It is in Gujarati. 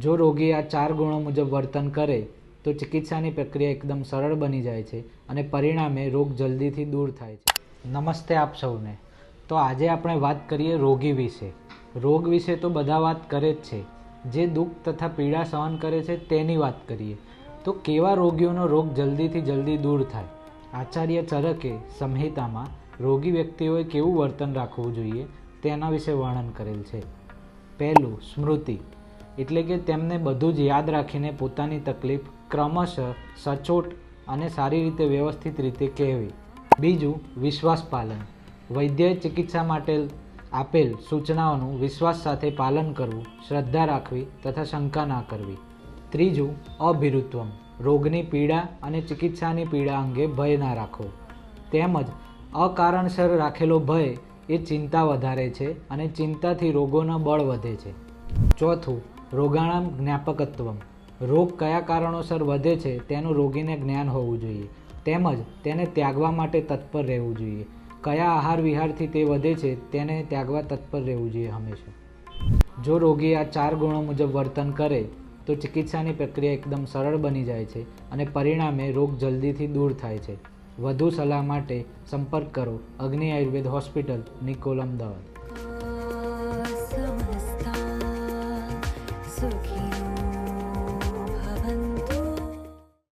જો રોગી આ ચાર ગુણો મુજબ વર્તન કરે, તો ચિકિત્સાની પ્રક્રિયા એકદમ સરળ બની જાય છે અને પરિણામે રોગ જલ્દીથી દૂર થાય છે. નમસ્તે આપ સૌને. તો આજે આપણે વાત કરીએ રોગી વિશે. રોગ વિશે તો બધા વાત કરે જ છે. જે દુઃખ તથા પીડા સહન કરે છે તેની વાત કરીએ. તો કેવા રોગીઓનો રોગ જલ્દીથી જલ્દી દૂર થાય? આચાર્ય ચરકે સંહિતામાં રોગી વ્યક્તિઓએ કેવું વર્તન રાખવું જોઈએ તેના વિશે વર્ણન કરેલ છે. પહેલું, સ્મૃતિ. એટલે કે તેમને બધું જ યાદ રાખીને પોતાની તકલીફ ક્રમશઃ સચોટ અને સારી રીતે વ્યવસ્થિત રીતે કહેવી. બીજું, વિશ્વાસ પાલન. વૈદ્ય ચિકિત્સા માટે આપેલ સૂચનાઓનું વિશ્વાસ સાથે પાલન કરવું, શ્રદ્ધા રાખવી તથા શંકા ના કરવી. ત્રીજું, અભિરુત્વમ. રોગની પીડા અને ચિકિત્સાની પીડા અંગે ભય ના રાખવો. તેમજ, અકારણસર રાખેલો ભય એ ચિંતા વધારે છે અને ચિંતાથી રોગોનો બળ વધે છે. ચોથું, રોગાણામ જ્ઞાપકત્વમ. રોગ કયા કારણોસર વધે છે તેનું રોગીને જ્ઞાન હોવું જોઈએ. તેમજ તેને ત્યાગવા માટે તત્પર રહેવું જોઈએ. કયા આહાર વિહારથી તે વધે છે તેને ત્યાગવા તત્પર રહેવું જોઈએ હંમેશા. જો રોગી આ ચાર ગુણો મુજબ વર્તન કરે, તો ચિકિત્સાની પ્રક્રિયા એકદમ સરળ બની જાય છે અને પરિણામે રોગ જલ્દીથી દૂર થાય છે. વધુ સલાહ માટે સંપર્ક કરો. અગ્નિ આયુર્વેદ હોસ્પિટલ નિકોલ અમદાવાદ. 계속 이렇게